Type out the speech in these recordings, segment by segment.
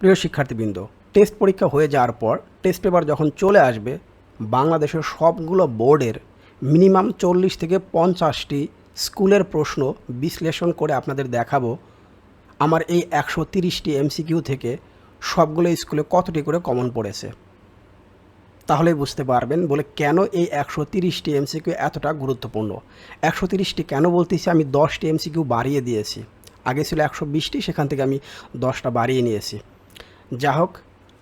প্রিয় শিক্ষার্থীবৃন্দ টেস্ট পরীক্ষা হয়ে যাওয়ার পর টেস্ট পেপার যখন চলে আসবে, বাংলাদেশের সবগুলো বোর্ডের মিনিমাম চল্লিশ থেকে পঞ্চাশটি স্কুলের প্রশ্ন বিশ্লেষণ করে আপনাদের দেখাবো। আমার এই একশো তিরিশটি এমসিকিউ থেকে সবগুলো স্কুলে কতটি করে কমন পড়েছে। তাহলেই বুঝতে পারবেন বলে কেন এই একশো তিরিশটি এমসিকিউ এতটা গুরুত্বপূর্ণ। একশো তিরিশটি কেন বলতেছি? আমি দশটি এমসিকিউ বাড়িয়ে দিয়েছি। আগে ছিল একশো বিশটি, সেখান থেকে আমি দশটা বাড়িয়ে নিয়েছি। যা হোক,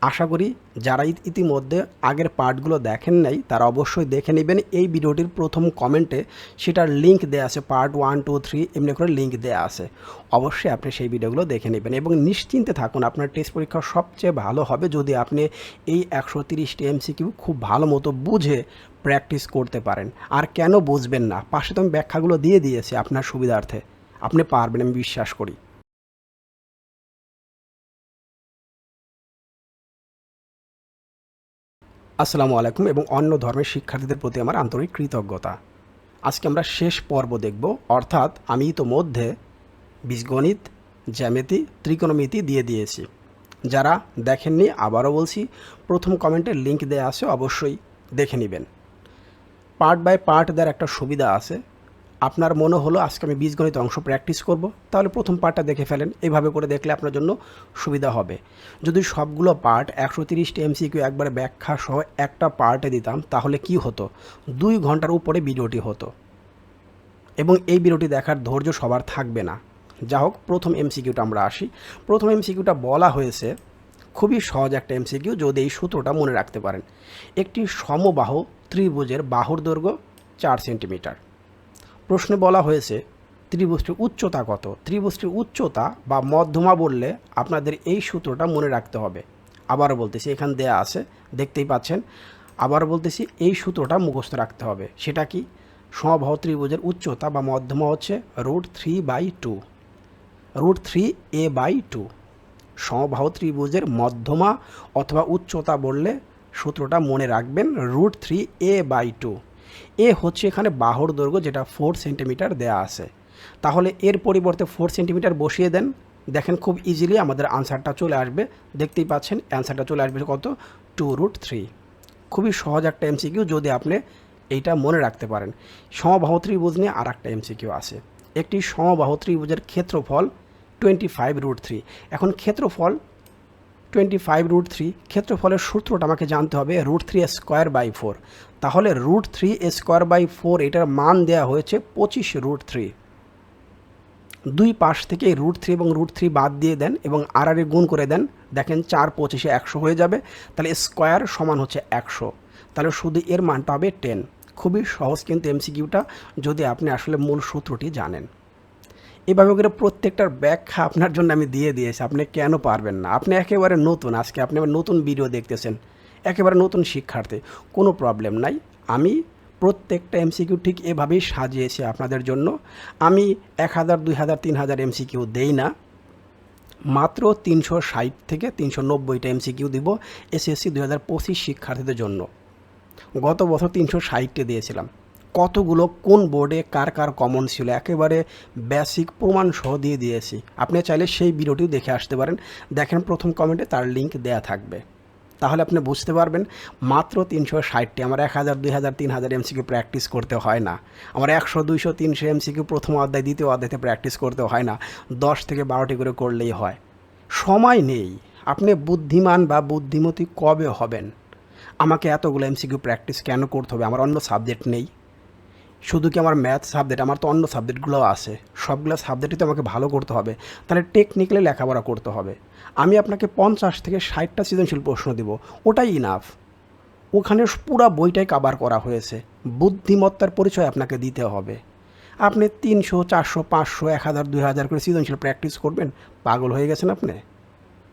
আশা করি যারা ইতিমধ্যে আগের পার্টগুলো দেখেন নাই, তারা অবশ্যই দেখে নেবেন। এই ভিডিওটির প্রথম কমেন্টে সেটার লিঙ্ক দেওয়া আছে পার্ট ওয়ান টু থ্রি এমনি করে লিঙ্ক দেওয়া আছে। অবশ্যই আপনি সেই ভিডিওগুলো দেখে নেবেন এবং নিশ্চিন্তে থাকুন, আপনার টেস্ট পরীক্ষা সবচেয়ে ভালো হবে যদি আপনি এই একশো তিরিশটি এমসিকিউ খুব ভালো মতো বুঝে প্র্যাকটিস করতে পারেন। আর কেন বুঝবেন না? পাশে তো আমি ব্যাখ্যাগুলো দিয়ে দিয়েছি আপনার সুবিধার্থে। আপনি পারবেন, আমি বিশ্বাস করি। আসসালামু আলাইকুম এবং অন্য ধর্মের শিক্ষার্থীদের প্রতি আমার আন্তরিক কৃতজ্ঞতা। আজকে আমরা শেষ পর্ব দেখব, অর্থাৎ আমি ইতোমধ্যে বীজগণিত, জ্যামিতি, ত্রিকোণমিতি দিয়ে দিয়েছি। যারা দেখেননি, আবারও বলছি, প্রথম কমেন্টের লিঙ্ক দেওয়া আছে, অবশ্যই দেখে নেবেন। পার্ট বাই পার্ট দেওয়ার একটা সুবিধা আছে আপনার মনে হলো আজকে আমি বীজগণিত অংশ প্র্যাকটিস করব, তাহলে প্রথম পার্টটা দেখে ফেলেন। এইভাবে করে দেখলে আপনার জন্য সুবিধা হবে। যদি সবগুলো পার্ট একশো তিরিশটি এমসিকিউ একবারে ব্যাখ্যা সহ একটা পার্টে দিতাম, তাহলে কি হতো? দুই ঘণ্টার উপরে ভিডিওটি হতো। এবং এই ভিডিওটি দেখার ধৈর্য সবার থাকবে না। যা হোক, প্রথম এমসিকিউটা আমরা আসি। প্রথম এমসিকিউটা বলা হয়েছে, খুবই সহজ একটা এমসিকিউ যদি এই সূত্রটা মনে রাখতে পারেন। একটি সমবাহু ত্রিভুজের বাহুর দৈর্ঘ্য চার সেন্টিমিটার। প্রশ্নে বলা হয়েছে, ত্রিভুজটির উচ্চতা কত? ত্রিভুজটির উচ্চতা বা মধ্যমা বললে আপনাদের এই সূত্রটা মনে রাখতে হবে। আবারও বলতেছি, এখান দেয়া আছে, দেখতেই পাচ্ছেন। আবার বলতেছি, এই সূত্রটা মুখস্থ রাখতে হবে। সেটা কি? সমবাহু ত্রিভুজের উচ্চতা বা মধ্যমা হচ্ছে root three by two. Root three A by two. সমবাহু ত্রিভুজের মধ্যমা অথবা উচ্চতা বললে সূত্রটা মনে রাখবেন, root three A by two. A হচ্ছে এখানে বাহুর দৈর্ঘ্য যেটা ফোর সেন্টিমিটার দেয়া আছে। তাহলে এর পরিবর্তে ফোর সেন্টিমিটার বসিয়ে দেন। দেখেন খুব ইজিলি আমাদের আনসারটা চলে আসবে। দেখতেই পাচ্ছেন অ্যান্সারটা চলে আসবে কত? টু রুট থ্রি খুবই সহজ একটা এমসিকিউ যদি আপনি এইটা মনে রাখতে পারেন। সমবাহু ত্রিভুজ নিয়ে আর একটা এমসিকিউ আছে। একটি সমবাহু ত্রিভুজের ক্ষেত্রফল টোয়েন্টি ফাইভ রুট থ্রি এখন ক্ষেত্রফল টোয়েন্টি ফাইভ রুট থ্রি ক্ষেত্রফলের সূত্রটা আমাকে জানতে হবে root three square by four তাহলে root three square by four এটার মান দেওয়া হয়েছে পঁচিশ রুট থ্রি দুই পাশ থেকে রুট থ্রি এবং রুট থ্রি বাদ দিয়ে দেন এবং আর আর গুণ করে দেন। দেখেন চার পঁচিশে একশো হয়ে যাবে। তাহলে স্কোয়ার সমান হচ্ছে একশো। তাহলে শুধু এর মানটা হবে টেন খুবই সহজ কিন্তু এমসিকিউটা যদি আপনি আসলে মূল সূত্রটি জানেন। এভাবে করে প্রত্যেকটার ব্যাখ্যা আপনার জন্য আমি দিয়ে দিয়েছি, আপনি কেন পারবেন না? আপনি একেবারে নতুন, আজকে আপনি আবার নতুন ভিডিও দেখতেছেন, একেবারে নতুন শিক্ষার্থী, কোনো প্রবলেম নাই। আমি প্রত্যেকটা এমসিকিউ ঠিক এভাবেই সাজিয়েছি আপনাদের জন্য। আমি এক হাজার, দুই হাজার, তিন হাজার এমসিকিউ দেই না, মাত্র তিনশো ষাট থেকে তিনশো নব্বইটা এমসিকিউ দিব এসএসসি দুই হাজার পঁচিশ শিক্ষার্থীদের জন্য। গত বছর তিনশো ষাটটি দিয়েছিলাম। কতগুলো কোন বোর্ডে কার কার কমন ছিল? একেবারে বেসিক প্রমাণ সহ দিয়ে দিয়েছি। আপনি চাইলে সেই ভিডিওটিও দেখে আসতে পারেন। দেখেন প্রথম কমেন্টে তার লিঙ্ক দেয়া থাকবে। তাহলে আপনি বুঝতে পারবেন, মাত্র তিনশো ষাটটি। আমার এক হাজার, দুই হাজার, তিন হাজার এমসিকিউ প্র্যাকটিস করতে হয় না। আমার একশো, দুইশো, তিনশো এমসিকিউ প্রথম অধ্যায়, দ্বিতীয় অধ্যায়তে প্র্যাকটিস করতে হয় না। দশ থেকে বারোটি করে করলেই হয়। সময় নেই। আপনি বুদ্ধিমান বা বুদ্ধিমতী কবে হবেন? আমাকে এতগুলো এমসিকিউ প্র্যাকটিস কেন করতে হবে? আমার অন্য সাবজেক্ট নেই। শুধু কি আমার ম্যাথ সাবজেক্ট আমার তো অন্য সাবজেক্টগুলো আছে। সবগুলো সাবজেক্টই তো আমাকে ভালো করতে হবে। তাহলে টেকনিক্যালি লেখাপড়া করতে হবে। আমি আপনাকে পঞ্চাশ থেকে ষাটটা সৃজনশীল প্রশ্ন দিব। ওটাই ইনাফ ওখানে পুরা বইটাই কাবার করা হয়েছে। বুদ্ধিমত্তার পরিচয় আপনাকে দিতে হবে। আপনি তিনশো, চারশো, পাঁচশো, এক হাজার, দুই হাজার করে সৃজনশীল প্র্যাকটিস করবেন। পাগল হয়ে গেছেন আপনি?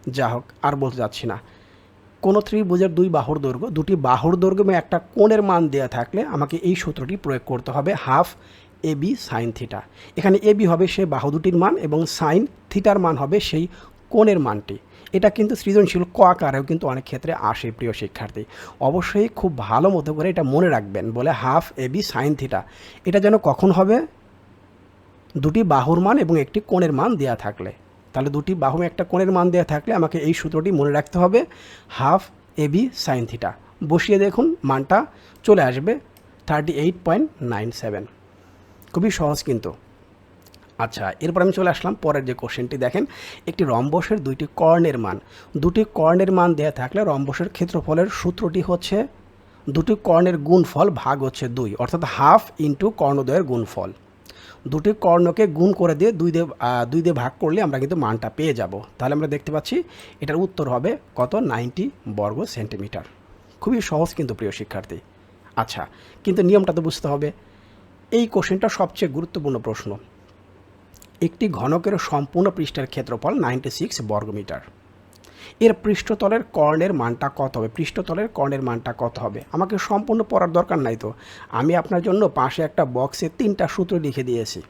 যা হোক আর বলতে যাচ্ছি না। কোনো ত্রিভুজের দুই বাহুর দৈর্ঘ্য, দুটি বাহুর দৈর্ঘ্য এবং একটা কোণের মান দেওয়া থাকলে আমাকে এই সূত্রটি প্রয়োগ করতে হবে half A B sine theta. এখানে এ বি হবে সেই বাহু দুটির মান এবং সাইন থিটার মান হবে সেই কোণের মানটি। এটা কিন্তু সৃজনশীল ক আকারেও কিন্তু অনেক ক্ষেত্রে আসে প্রিয় শিক্ষার্থী। অবশ্যই খুব ভালো মতো করে এটা মনে রাখবেন, বলে half A B sine theta. এটা যেন কখন হবে? দুটি বাহুর মান এবং একটি কোণের মান দেওয়া থাকলে। তাহলে দুটি বাহু একটা কোণের মান দেওয়া থাকলে আমাকে এই সূত্রটি মনে রাখতে হবে half A B sine theta. বসিয়ে দেখুন, মানটা চলে আসবে thirty eight point nine seven খুবই সহজ কিন্তু। আচ্ছা এরপর আমি চলে আসলাম পরের যে কোশ্চেনটি, দেখেন, একটি রম্বসের দুইটি কর্ণের মান। দুটি কর্ণের মান দেওয়া থাকলে রম্বসের ক্ষেত্রফলের সূত্রটি হচ্ছে দুটি কর্ণের গুণফল ভাগ হচ্ছে দুই, অর্থাৎ হাফ ইন্টু কর্ণদ্বয়ের গুণফল। দুটি কর্ণকে গুণ করে দিয়ে দুই দিয়ে দুই দিয়ে ভাগ করলে আমরা কিন্তু মানটা পেয়ে যাব। তাহলে আমরা দেখতে পাচ্ছি এটার উত্তর হবে কত? নাইনটি বর্গ সেন্টিমিটার। খুবই সহজ কিন্তু প্রিয় শিক্ষার্থী। আচ্ছা কিন্তু নিয়মটা তো বুঝতে হবে। এই কোশ্চেনটা সবচেয়ে গুরুত্বপূর্ণ প্রশ্ন। একটি ঘনকের সম্পূর্ণ পৃষ্ঠের ক্ষেত্রফল নাইনটি সিক্স বর্গমিটার এর পৃষ্ঠতলের কর্ণের মানটা কত হবে? পৃষ্ঠতলের কর্ণের মানটা কত হবে? আমাকে সম্পূর্ণ পড়ার দরকার নাই তো। আমি আপনার জন্য পাশে একটা বক্সে তিনটা সূত্র লিখে দিয়েছি।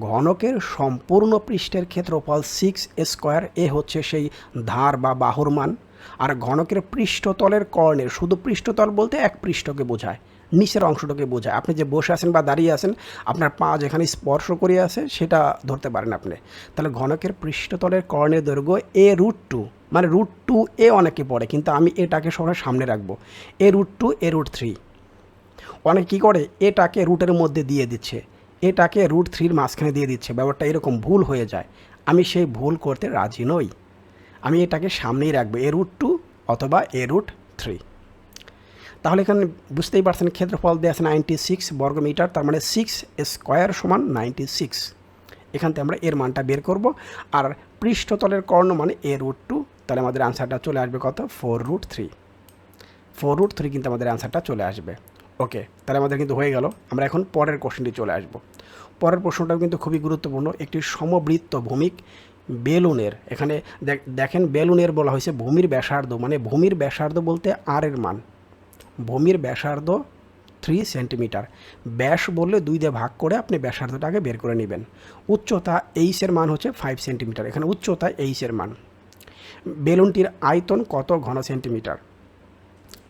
ঘনকের সম্পূর্ণ পৃষ্ঠের ক্ষেত্রফল সিক্স স্কোয়ার এ হচ্ছে সেই ধার বা বাহুর মান, আর ঘনকের পৃষ্ঠতলের কর্ণের শুধু পৃষ্ঠতল বলতে এক পৃষ্ঠকে বোঝায়, নিচের অংশটাকে বোঝায়। আপনি যে বসে আছেন বা দাঁড়িয়ে আছেন, আপনার পা যেখানে স্পর্শ করে আছে সেটা ধরতে পারেন আপনি। তাহলে ঘনকের পৃষ্ঠতলের কর্ণের দৈর্ঘ্য এ রুট টু মানে রুট টু এ অনেকে পড়ে, কিন্তু আমি এটাকে সবার সামনে রাখব। A root two A root three অনেক কী করে? এটাকে রুটের মধ্যে দিয়ে দিচ্ছে। এটাকে রুট থ্রির মাঝখানে দিয়ে দিচ্ছে। ব্যাপারটা এরকম ভুল হয়ে যায়। আমি সেই ভুল করতে রাজি নই। আমি এটাকে সামনেই রাখব, এ রুট টু অথবা এ রুট থ্রি তাহলে এখানে বুঝতেই পারছেন, ক্ষেত্রফল দেওয়া আছে নাইনটি সিক্স বর্গমিটার, তার মানে সিক্স স্কোয়ার সমান নাইনটি সিক্স এখান থেকে আমরা এর মানটা বের করব। আর পৃষ্ঠতলের কর্ণ মানে এ রুট টু তাহলে আমাদের আনসারটা চলে আসবে কত? Four root three four root three কিন্তু আমাদের অ্যান্সারটা চলে আসবে। ওকে তাহলে আমাদের কিন্তু হয়ে গেল। আমরা এখন পরের কোশ্চেনটি চলে আসব। পরের প্রশ্নটাও কিন্তু খুবই গুরুত্বপূর্ণ। একটি সমবৃত্ত ভূমিক বেলুনের, এখানে দেখ- দেখেন বেলুনের বলা হয়েছে ভূমির ব্যাসার্ধ মানে ভূমির ব্যাসার্ধ বলতে আর এর মান। ভূমির ব্যাসার্ধ থ্রি সেন্টিমিটার ব্যাস বললে দুই দিয়ে ভাগ করে আপনি ব্যাসার্ধটাকে বের করে নেবেন। উচ্চতা এইচের মান হচ্ছে ফাইভ সেন্টিমিটার এখানে উচ্চতা এইচের মান। বেলুনটির আয়তন কত ঘন সেন্টিমিটার?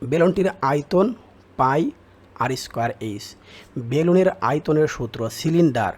বেলুনটির আয়তন পাই আর স্কোয়ার এইচ। বেলুনের আয়তনের সূত্র সিলিন্ডার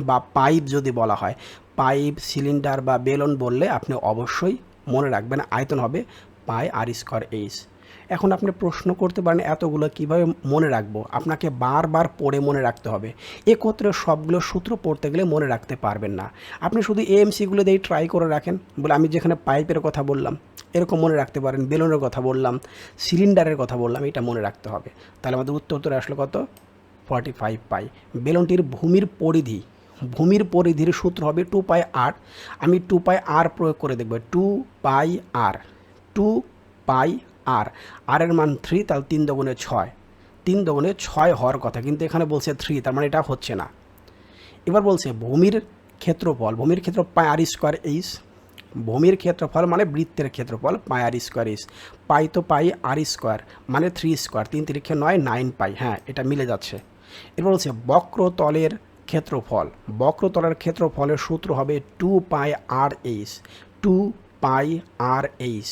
বা পাইপ যদি বলা হয়, পাইপ, সিলিন্ডার বা বেলুন বললে আপনি অবশ্যই মনে রাখবেন আয়তন হবে পাই আর স্কোয়ার এইচ। এখন আপনি প্রশ্ন করতে পারেন এতগুলো কীভাবে মনে রাখব? আপনাকে বারবার পড়ে মনে রাখতে হবে। একত্রে সবগুলো সূত্র পড়তে গেলে মনে রাখতে পারবেন না। আপনি শুধু এএমসিগুলো দিয়ে ট্রাই করে রাখেন। বলে আমি যেখানে পাইপের কথা বললাম, এরকম মনে রাখতে পারেন। বেলুনের কথা বললাম, সিলিন্ডারের কথা বললাম, এটা মনে রাখতে হবে। তাহলে আমাদের উত্তর উত্তরে আসলো কত? ফর্টি ফাইভ পাই। বেলুনটির ভূমির পরিধি, ভূমির পরিধির সূত্র হবে টু পাই আর আমি টু পাই আর প্রয়োগ করে দেখব। টু পাই আর টু পাই আর আর এর মান থ্রি তাহলে তিন দগুণে ছয়। তিন দগুণে ছয় হওয়ার কথা, কিন্তু এখানে বলছে থ্রি তার মানে এটা হচ্ছে না। এবার বলছে ভূমির ক্ষেত্রফল, ভূমির ক্ষেত্র পাই আর স্কোয়ার এইস ভূমির ক্ষেত্রফল মানে বৃত্তের ক্ষেত্রফল, পাই আর স্কোয়ার ইস পাই তো পাই আর স্কোয়ার মানে থ্রি স্কোয়ার তিন তিরিক্ষে নয় নাইন পাই হ্যাঁ এটা মিলে যাচ্ছে। এরপর বলছে বক্রতলের ক্ষেত্রফল, বক্রতলের ক্ষেত্রফলের সূত্র হবে two pi r h two pi, r h.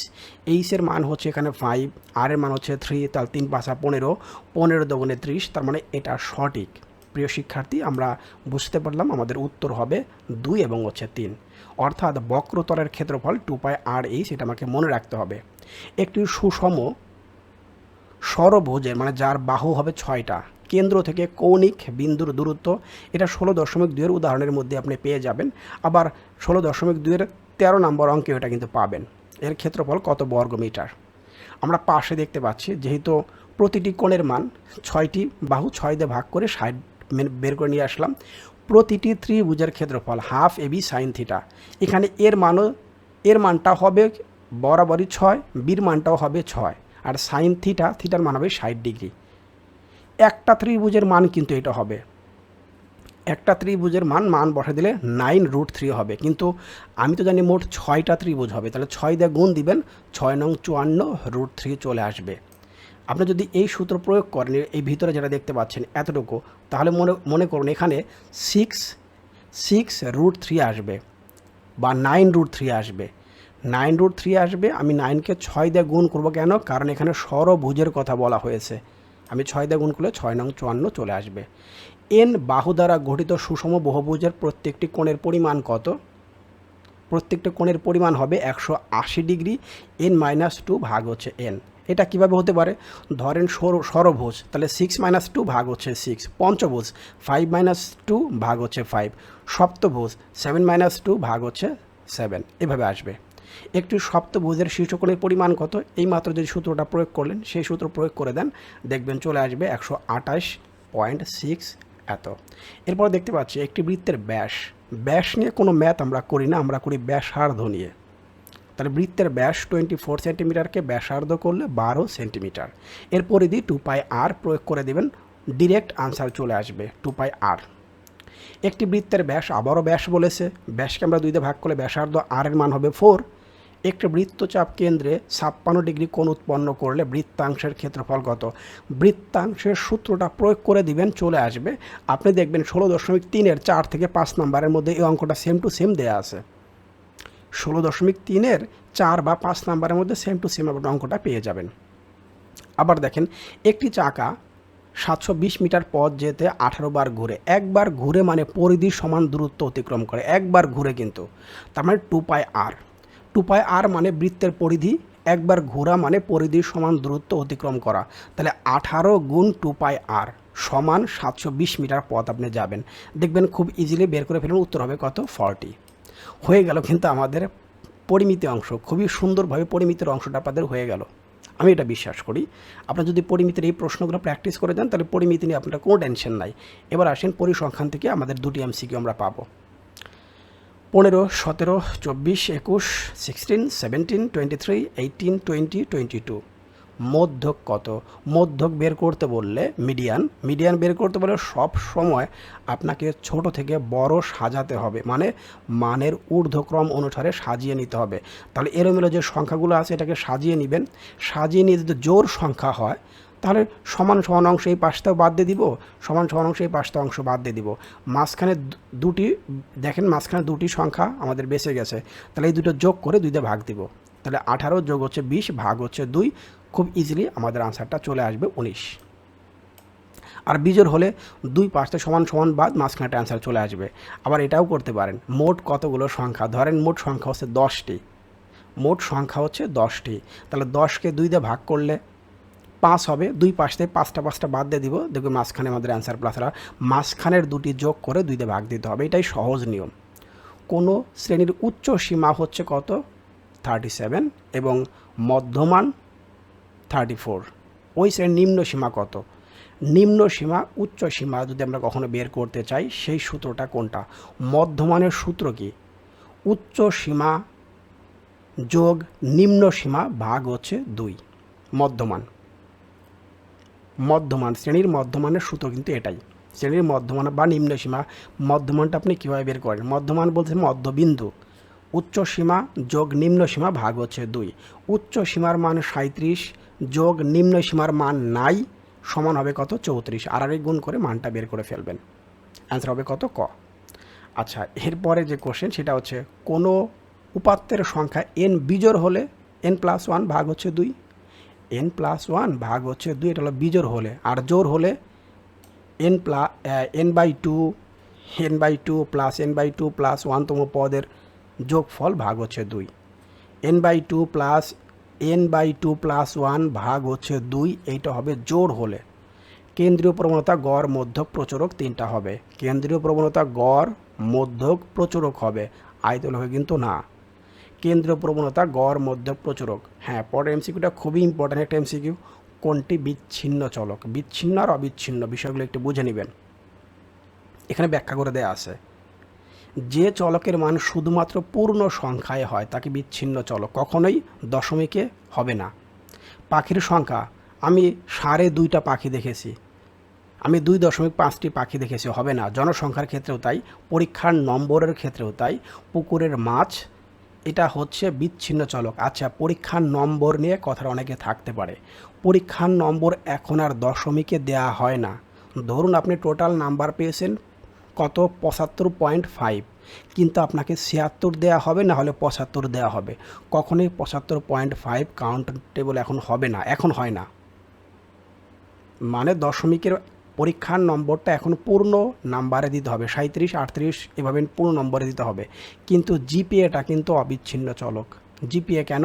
এইচের মান হচ্ছে এখানে ফাইভ আর এর মান হচ্ছে থ্রি তাহলে তিন পাঁচা পনেরো পনেরো দগুণে ত্রিশ, তার মানে এটা সঠিক। প্রিয় শিক্ষার্থী, আমরা বুঝতে পারলাম আমাদের উত্তর হবে দুই এবং হচ্ছে তিন। অর্থাৎ বক্রতলের ক্ষেত্রফল টু পাই আর এইচ, এটা আমাকে মনে রাখতে হবে। একটি সুষম সরভুজের মানে যার বাহু হবে ছয়টা, কেন্দ্র থেকে কৌণিক বিন্দুর দূরত্ব, এটা ষোলো দশমিক দুইয়ের উদাহরণের মধ্যে আপনি পেয়ে যাবেন। আবার ষোলো দশমিক দুইয়ের তেরো নম্বর অঙ্কে এটা কিন্তু পাবেন। এর ক্ষেত্রফল কত বর্গ মিটার? আমরা পাশে দেখতে পাচ্ছি, যেহেতু প্রতিটি কোণের মান ছয়টি বাহু ছয় দিয়ে ভাগ করে ষাট বের করে নিয়ে আসলাম, প্রতিটি ত্রিভুজের ক্ষেত্রফল হাফ এবি সাইন থিটা। এখানে এর মানও, এর মানটা হবে বরাবরই ছয়, বির মানটাও হবে ছয়, আর সাইন থিটা, থিটার মান হবে ষাট ডিগ্রি। একটা ত্রিভুজের মান কিন্তু এটা হবে। একটা ত্রিভুজের মান মান বসে দিলে নাইন রুট থ্রি হবে। কিন্তু আমি তো জানি মোট ছয়টা ত্রিভুজ হবে, তাহলে ছয় দিয়ে গুণ দিবেন, ছয় নং চুয়ান্ন রুট থ্রি চলে আসবে। আপনি যদি এই সূত্র প্রয়োগ করেন, এই ভিতরে যেটা দেখতে পাচ্ছেন এতটুকু, তাহলে মনে মনে করুন এখানে সিক্স সিক্স রুট থ্রি আসবে বা নাইন রুট থ্রি আসবে। নাইন রুট থ্রি আসবে, আমি নাইনকে ছয় দিয়ে গুণ করব কেন? কারণ এখানে সরভুজের কথা বলা হয়েছে। আমি ছয় দিয়ে গুণ করলে ছয় নং চুয়ান্ন চলে আসবে। এন বাহু দ্বারা গঠিত সুষম বহুভুজের প্রত্যেকটি কোণের পরিমাণ কত? প্রত্যেকটা কোণের পরিমাণ হবে একশো আশি ডিগ্রি, এন মাইনাস টু ভাগ হচ্ছে এন। এটা কীভাবে হতে পারে? ধরেন সর- সরভুজ, তাহলে সিক্স মাইনাস টু ভাগ হচ্ছে সিক্স। পঞ্চভুজ, ফাইভ মাইনাস টু ভাগ হচ্ছে ফাইভ। সপ্তভুজ, সেভেন মাইনাস টু ভাগ হচ্ছে সেভেন। এভাবে আসবে। একটি সপ্তভুজের শীর্ষকোণের পরিমাণ কত? এই মাত্র যে সূত্রটা প্রয়োগ করলেন, সেই সূত্র প্রয়োগ করে দেন। দেখবেন চলে আসবে একশো আঠাশ পয়েন্ট সিক্স এত। এরপর দেখতে পাচ্ছি একটি বৃত্তের ব্যাস। ব্যাস নিয়ে কোনো ম্যাথ আমরা করি না, আমরা করি ব্যাসার্ধ নিয়ে। তাহলে বৃত্তের ব্যাস টোয়েন্টি ফোর সেন্টিমিটারকে ব্যাসার্ধ করলে বারো সেন্টিমিটার। এর পরিধি টু পাই আর প্রয়োগ করে দেবেন, ডিরেক্ট আনসার চলে আসবে টু পাই আর একটি বৃত্তের ব্যাস আবারও ব্যাস বলেছে। ব্যাসকে আমরা দুইতে ভাগ করলে ব্যাসার্ধ আর এর মান হবে ফোর একটি বৃত্তচাপ কেন্দ্রে ছাপ্পান্ন ডিগ্রি কোণ উৎপন্ন করলে বৃত্তাংশের ক্ষেত্রফল কত? বৃত্তাংশের সূত্রটা প্রয়োগ করে দিবেন, চলে আসবে। আপনি দেখবেন ষোলো দশমিক তিনের চার থেকে পাঁচ নাম্বারের মধ্যে এই অঙ্কটা সেম টু সেম দেয়া আছে। ষোলো দশমিক তিনের চার বা পাঁচ নাম্বারের মধ্যে সেম টু সেম আপনি অঙ্কটা পেয়ে যাবেন। আবার দেখেন, একটি চাকা সাতশো বিশ মিটার পথ যেতে আঠারো বার ঘুরে, একবার ঘুরে মানে পরিধি সমান দূরত্ব অতিক্রম করে, একবার ঘুরে কিন্তু। তার মানে টু পাই আর টু পাই আর মানে বৃত্তের পরিধি, একবার ঘোরা মানে পরিধির সমান দূরত্ব অতিক্রম করা। তাহলে আঠারো গুণ টু পাই আর সমান সাতশো বিশ মিটার পথ আপনি যাবেন। দেখবেন খুব ইজিলি বের করে ফেলুন, উত্তর হবে কত? ফর্টি হয়ে গেল কিন্তু আমাদের পরিমিতি অংশ। খুবই সুন্দরভাবে পরিমিতির অংশটা আপনাদের হয়ে গেল। আমি এটা বিশ্বাস করি। আপনার যদি পরিমিতির এই প্রশ্নগুলো প্র্যাকটিস করে যান তাহলে পরিমিতি নিয়ে আপনার কোনো টেনশন নাই। এবার আসেন পরিসংখ্যান থেকে আমাদের দুটি এমসিকিউ আমরা পাবো। পনেরো, সতেরো, চব্বিশ, একুশ sixteen seventeen twenty three eighteen twenty twenty two মধ্যক কত? মধ্যক বের করতে বললে মিডিয়ান মিডিয়ান বের করতে বললে সব সময় আপনাকে ছোট থেকে বড় সাজাতে হবে। মানে মানের ঊর্ধ্বক্রম অনুসারে সাজিয়ে নিতে হবে। তাহলে এলোমেলো যে সংখ্যাগুলো আছে, এটাকে সাজিয়ে নেবেন। সাজিয়ে নিয়ে যদি জোর সংখ্যা হয় তাহলে সমান সমান অংশ এই পাশটাও বাদ দিয়ে দিব, সমান সমান অংশ এই পাশটা অংশ বাদ দিয়ে দিব। মাঝখানে দুটি, দেখেন মাঝখানে দুটি সংখ্যা আমাদের বেঁচে গেছে। তাহলে এই দুটো যোগ করে দুইটা ভাগ দিব। তাহলে আঠারো যোগ হচ্ছে বিশ, ভাগ হচ্ছে দুই। খুব ইজিলি আমাদের আনসারটা চলে আসবে উনিশ। আর বিজোর হলে দুই পাঁচটা সমান সমান বাদ মাঝখানে অ্যান্সার চলে আসবে। আবার এটাও করতে পারেন। মোট কতগুলো সংখ্যা? ধরেন মোট সংখ্যা হচ্ছে দশটি। মোট সংখ্যা হচ্ছে দশটি। তাহলে দশকে দুই দিয়ে ভাগ করলে পাঁচ হবে, দুই পাশ থেকে পাঁচটা পাঁচটা বাদ দিয়ে দিব। দেখবে মাঝখানে আমাদের অ্যান্সার প্লাসরা মাঝখানের দুটি যোগ করে দুই দিয়ে ভাগ দিতে হবে, এটাই সহজ নিয়ম। কোনো শ্রেণির উচ্চ সীমা হচ্ছে কত? থার্টি সেভেন এবং মধ্যমান থার্টি ফোর ওই শ্রেণির নিম্ন সীমা কত? নিম্ন সীমা, উচ্চ সীমা যদি আমরা কখনো বের করতে চাই, সেই সূত্রটা কোনটা? মধ্যমানের সূত্র কি? উচ্চ সীমা যোগ নিম্ন সীমা ভাগ হচ্ছে দুই, মধ্যমান। মধ্যমান, শ্রেণির মধ্যমানের সূত্র কিন্তু এটাই। শ্রেণির মধ্যমান বা নিম্ন সীমা, মধ্যমানটা আপনি কীভাবে বের করেন? মধ্যমান বলতে মধ্যবিন্দু। উচ্চ সীমা যোগ নিম্ন সীমা ভাগ হচ্ছে দুই। উচ্চ সীমার মান সাঁত্রিশ যোগ নিম্ন সীমার মান নাই, সমান হবে কত? চৌত্রিশ। আর আরেক গুণ করে মানটা বের করে ফেলবেন। অ্যান্সার হবে কত? ক। আচ্ছা এরপরে যে কোশ্চেন সেটা হচ্ছে, কোনো উপাত্তের সংখ্যা এন বিজোড় হলে এন প্লাস ওয়ান ভাগ হচ্ছে দুই? এন প্লাস ওয়ান ভাগ হচ্ছে দুই, এটা হলো বিজোর হলে। আর জোর হলে N plus N by two N by two plus N by two plus ওয়ানতম পদের যোগফল ভাগ হচ্ছে দুই। N by two plus N by two plus one ভাগ হচ্ছে দুই, এইটা হবে জোর হলে। কেন্দ্রীয় প্রবণতা গড় মধ্যক প্রচুরক তিনটা হবে। কেন্দ্রীয় প্রবণতা গড় মধ্যক প্রচুরক হবে। আয়তলকে কিন্তু না। কেন্দ্রীয় প্রবণতা, গড় মধ্যক প্রচুরক। হ্যাঁ পরের এমসিকিউটা খুবই ইম্পর্ট্যান্ট একটা এমসিকিউ কোনটি? বিচ্ছিন্ন চলক। বিচ্ছিন্ন আর অবিচ্ছিন্ন বিষয়গুলো একটু বুঝে নেবেন। এখানে ব্যাখ্যা করে দেয়া আছে। যে চলকের মান শুধুমাত্র পূর্ণ সংখ্যায় হয়, তাকে বিচ্ছিন্ন চলক কখনোই দশমিকে হবে না। পাখির সংখ্যা। আমি সাড়ে দুইটা পাখি দেখেছি। আমি দুই দশমিক পাঁচটি পাখি দেখেছি, হবে না। জনসংখ্যার ক্ষেত্রেও তাই, পরীক্ষার নম্বরের ক্ষেত্রেও তাই, পুকুরের মাছ এটা হচ্ছে বিচ্ছিন্ন চলক। আচ্ছা পরীক্ষার নম্বর নিয়ে কথাটা অনেকে থাকতে পারে। পরীক্ষার নম্বর এখন আর দশমিকে দেয়া হয় না। ধরুন আপনি টোটাল নাম্বার পেয়েছেন কত? পঁচাত্তর পয়েন্ট ফাইভ কিন্তু আপনাকে ছিয়াত্তর দেওয়া হবে, না হলে পঁচাত্তর দেওয়া হবে। কখনোই পঁচাত্তর পয়েন্ট ফাইভ কাউন্টেবল এখন হবে না, এখন হয় না। মানে দশমিকের পরীক্ষার নম্বরটা এখন পূর্ণ নাম্বারে দিতে হবে। সাঁত্রিশ আটত্রিশ, এভাবে পূর্ণ নম্বরে দিতে হবে। কিন্তু জিপিএটা কিন্তু অবিচ্ছিন্ন চলক। জিপিএ কেন?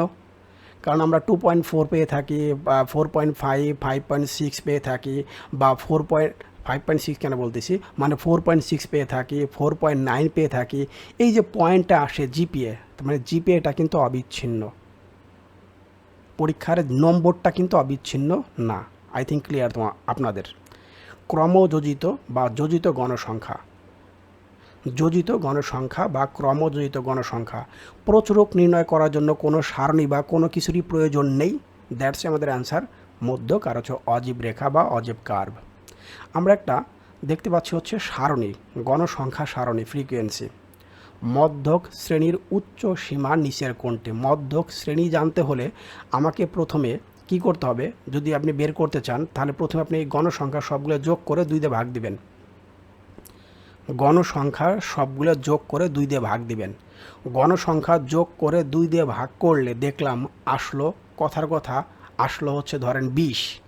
কারণ আমরা টু পয়েন্ট ফোর পেয়ে থাকি, বা four point five five point six পেয়ে থাকি, বা four point, five point six কেন বলতেছি? মানে ফোর পয়েন্ট সিক্স পেয়ে থাকি, ফোর পয়েন্ট নাইন পেয়ে থাকি, এই যে পয়েন্টটা আসে জিপিএ মানে জিপিএটা কিন্তু অবিচ্ছিন্ন। পরীক্ষার নম্বরটা কিন্তু অবিচ্ছিন্ন না। আই থিঙ্ক ক্লিয়ার তোমার আপনাদের। ক্রমযোজিত বা যোজিত গণসংখ্যা। যোজিত গণসংখ্যা বা ক্রমযোজিত গণসংখ্যা। প্রচুরক নির্ণয় করার জন্য কোনো সারণী বা কোনো কিছুরই প্রয়োজন নেই। দ্যাটস আমাদের অ্যান্সার মধ্যক আর হচ্ছে অজীব রেখা বা অজীব কার্ভ আমরা একটা দেখতে পাচ্ছি হচ্ছে সারণী, গণসংখ্যা সারণী ফ্রিকোয়েন্সি মধ্যক শ্রেণির উচ্চ সীমা নিচের কোনটি মধ্যক শ্রেণি জানতে হলে আমাকে প্রথমে কি করতে হবে? যদি আপনি বের করতে চান, তাহলে প্রথমে আপনি এই গণসংখ্যা সবগুলো যোগ করে দুই দিয়ে ভাগ দিবেন। গণসংখ্যা সবগুলো যোগ করে দুই দিয়ে ভাগ দিবেন। গণসংখ্যা যোগ করে দুই দিয়ে ভাগ করলে দেখলাম আসলো, কথার কথা, আসলো হচ্ছে ধরেন বিশ।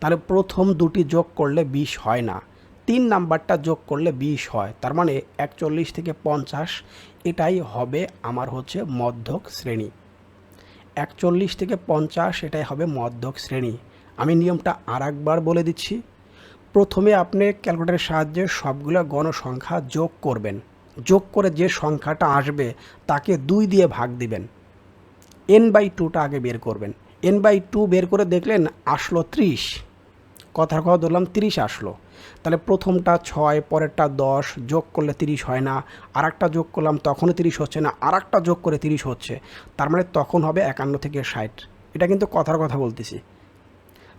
তাহলে প্রথম দুটি যোগ করলে বিশ হয় না। তিন নাম্বারটা যোগ করলে বিশ হয়। তার মানে একচল্লিশ থেকে পঞ্চাশ, এটাই হবে আমার হচ্ছে মধ্যক শ্রেণি। একচল্লিশ থেকে পঞ্চাশ এটাই হবে মধ্যক শ্রেণি। আমি নিয়মটা আর একবার বলে দিচ্ছি। প্রথমে আপনি ক্যালকুলেটারের সাহায্যে সবগুলো গণসংখ্যা যোগ করবেন। যোগ করে যে সংখ্যাটা আসবে, তাকে দুই দিয়ে ভাগ দিবেন। এন বাই টুটা আগে বের করবেন। এন বাই টু বের করে দেখলেন আসলো ত্রিশ। কথার কথা ধরলাম তিরিশ আসলো। তাহলে প্রথমটা ছয়, পরেরটা দশ, যোগ করলে তিরিশ হয় না। আর একটা যোগ করলাম তখনও তিরিশ হচ্ছে না আর একটা যোগ করে তিরিশ হচ্ছে। তার মানে তখন হবে একান্ন থেকে ষাট। এটা কিন্তু কথার কথা বলতেছি।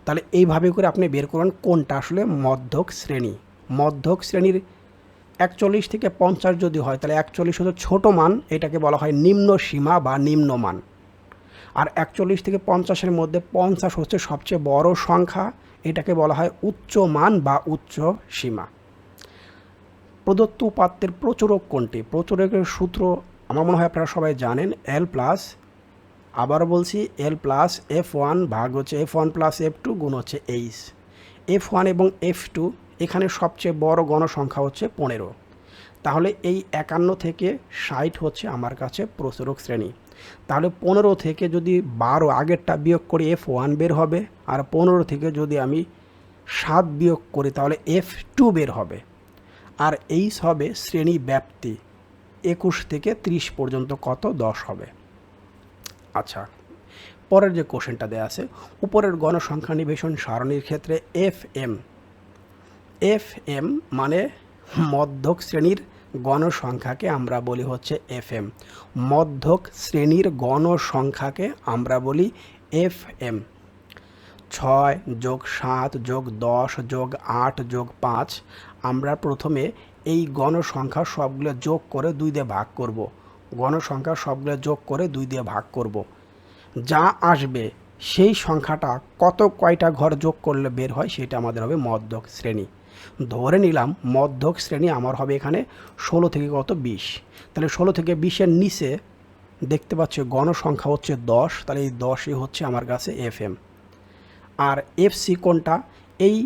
তাহলে এইভাবে করে আপনি বের করুন কোনটা আসলে মধ্যক শ্রেণি। মধ্যক শ্রেণির একচল্লিশ থেকে পঞ্চাশ যদি হয়, তাহলে একচল্লিশ হচ্ছে ছোটো মান, এটাকে বলা হয় নিম্ন সীমা বা নিম্ন মান। আর একচল্লিশ থেকে পঞ্চাশের মধ্যে পঞ্চাশ হচ্ছে সবচেয়ে বড় সংখ্যা। এটাকে বলা হয় উচ্চ মান বা উচ্চ সীমা। প্রদত্ত উপাত্তের প্রচুরক কোনটি? প্রচুরকের সূত্র আমার মনে হয় আপনারা সবাই জানেন এল প্লাস আবার বলছি এল প্লাস এফ ওয়ান ভাগ হচ্ছে F one plus F two গুণ হচ্ছে এইচ এফ ওয়ান এবং এফ টু এখানে সবচেয়ে বড় গণসংখ্যা হচ্ছে পনেরো। তাহলে এই একান্ন থেকে ষাট হচ্ছে আমার কাছে প্রচুরক শ্রেণি। তাহলে পনেরো থেকে যদি বারো, আগেরটা বিয়োগ করি এফ ওয়ান বের হবে আর পনেরো থেকে যদি আমি সাত বিয়োগ করি তাহলে এফ টু বের হবে। আর এইচ হবে শ্রেণি ব্যাপ্তি, একুশ থেকে ত্রিশ পর্যন্ত কত? দশ হবে। আচ্ছা পরের যে কোশ্চেনটা দেওয়া আছে, উপরের গণসংখ্যা নিবেশন সারণীর ক্ষেত্রে এফ এম এফ এম মানে মধ্যক শ্রেণির গণসংখ্যাকে আমরা বলি হচ্ছে এফ এম মধ্যক শ্রেণির গণসংখ্যাকে আমরা বলি এফ এম ছয় যোগ সাত যোগ দশ যোগ আট যোগ পাঁচ, আমরা প্রথমে এই গণসংখ্যা সবগুলো যোগ করে দুই দিয়ে ভাগ করব। গণসংখ্যা সবগুলো যোগ করে দুই দিয়ে ভাগ করব। যা আসবে সেই সংখ্যাটা কত কয়টা ঘর যোগ করলে বের হয় সেটা আমাদের হবে মধ্যক শ্রেণি। ধরে নিলাম মধ্যক শ্রেণি আমার হবে এখানে ষোলো থেকে কত? বিশ। তাহলে ষোলো থেকে বিশের নিচে দেখতে পাচ্ছি গণসংখ্যা হচ্ছে দশ, তাহলে এই দশই হচ্ছে আমার কাছে এফ এম আর এফ সি কোনটা? এই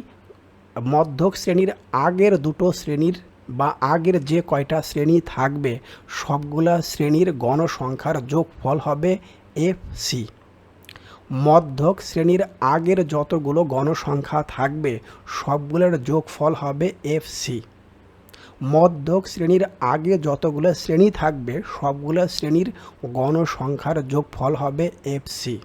মধ্যক শ্রেণির আগের দুটো শ্রেণির বা আগের যে কয়টা শ্রেণি থাকবে, সবগুলা শ্রেণির গণসংখ্যার যোগফল হবে এফ সি। মধ্যক শ্রেণির আগের যতগুলো গণসংখ্যা থাকবে, সবগুলোর যোগফল হবে এফ সি। মধ্যক শ্রেণির আগে যতগুলো শ্রেণি থাকবে, সবগুলো শ্রেণির গণসংখ্যার যোগফল হবে এফ সি।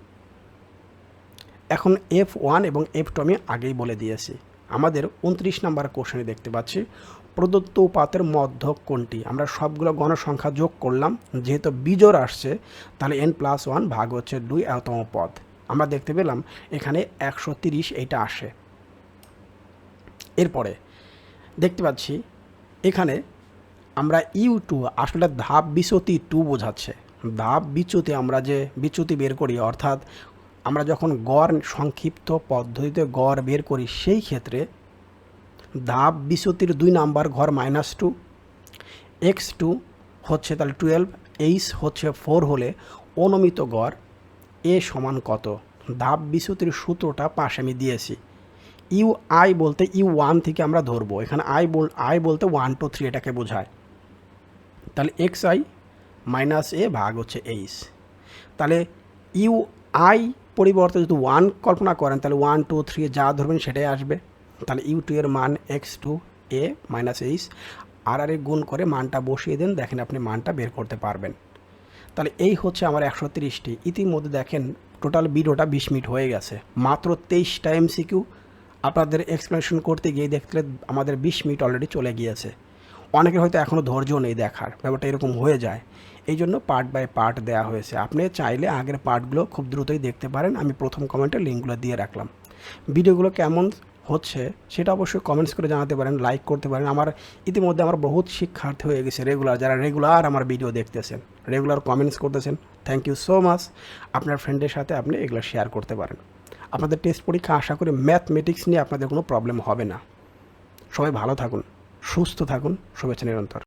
এখন এফ ওয়ান এবং এফ টু আমি আগেই বলে দিয়েছি। আমাদের উনত্রিশ নাম্বার কোশ্চেনে দেখতে পাচ্ছি, প্রদত্ত উপাতের মধ্যক কোনটি? আমরা সবগুলো গণসংখ্যা যোগ করলাম, যেহেতু বিজোর আসছে, তাহলে এন প্লাস ওয়ান ভাগ হচ্ছে দুই, এতম পদ। আমরা দেখতে পেলাম এখানে একশো তিরিশ এইটা আসে। এরপরে দেখতে পাচ্ছি এখানে আমরা ইউ টু, আসলে ধাপ বিচ্যুতি টু বোঝাচ্ছে। ধাপ বিচ্যুতি আমরা যে বিচ্যুতি বের করি, অর্থাৎ আমরা যখন গড় সংক্ষিপ্ত পদ্ধতিতে গড় বের করি, সেই ক্ষেত্রে ধাপ বিচ্যুতির দুই নাম্বার ঘর মাইনাস টু এক্স টু হচ্ছে তাহলে টুয়েলভ এইচ হচ্ছে ফোর হলে অনুমিত গড় এ সমান কত? ধাপ বিচ্যুতির সূত্রটা পাশে আমি দিয়েছি। ইউ আই বলতে ইউ ওয়ান থেকে আমরা ধরবো। এখানে আই বল, আই বলতে ওয়ান, টু, থ্রি এটাকে বোঝায়। তাহলে এক্স আই মাইনাস এ ভাগ হচ্ছে এইচ। তাহলে ইউ আই পরিবর্তে যদি ওয়ান কল্পনা করেন, তাহলে ওয়ান, টু, থ্রি যা ধরবেন সেটাই আসবে। তাহলে ইউ টু এর মান X two A minus H. আর আর গুণ করে মানটা বসিয়ে দেন। দেখেন আপনি মানটা বের করতে পারবেন। তাহলে এই হচ্ছে আমার একশো তিরিশটি। ইতিমধ্যে দেখেন টোটাল ভিডিওটা বিশ মিনিট হয়ে গেছে। মাত্র তেইশটা এমসিকিউ আপনাদের এক্সপ্লেনেশন করতে গিয়ে দেখলে আমাদের বিশ মিনিট অলরেডি চলে গিয়েছে। অনেকের হয়তো এখনও ধৈর্য নেই দেখার, ব্যাপারটা এরকম হয়ে যায়। এই জন্য পার্ট বাই পার্ট দেওয়া হয়েছে। আপনি চাইলে আগের পার্টগুলো খুব দ্রুতই দেখতে পারেন। আমি প্রথম কমেন্টে লিঙ্কগুলো দিয়ে রাখলাম। ভিডিওগুলো কেমন হচ্ছে, সেটা অবশ্যই কমেন্টস করে জানাতে পারেন লাইক করতে পারেন। আমার ইতিমধ্যে আমার বহুত শিক্ষার্থী হয়ে গেছে রেগুলার যারা রেগুলার আমার ভিডিও দেখতেছেন রেগুলার কমেন্টস করতেছেন থ্যাংক ইউ সো মাচ আপনার ফ্রেন্ডের সাথে আপনি এগুলো শেয়ার করতে পারেন। আপনাদের টেস্ট পরীক্ষা আশা করি ম্যাথমেটিক্স নিয়ে আপনাদের কোনো প্রবলেম হবে না। সবাই ভালো থাকুন, সুস্থ থাকুন, শুভেচ্ছা নিরন্তর।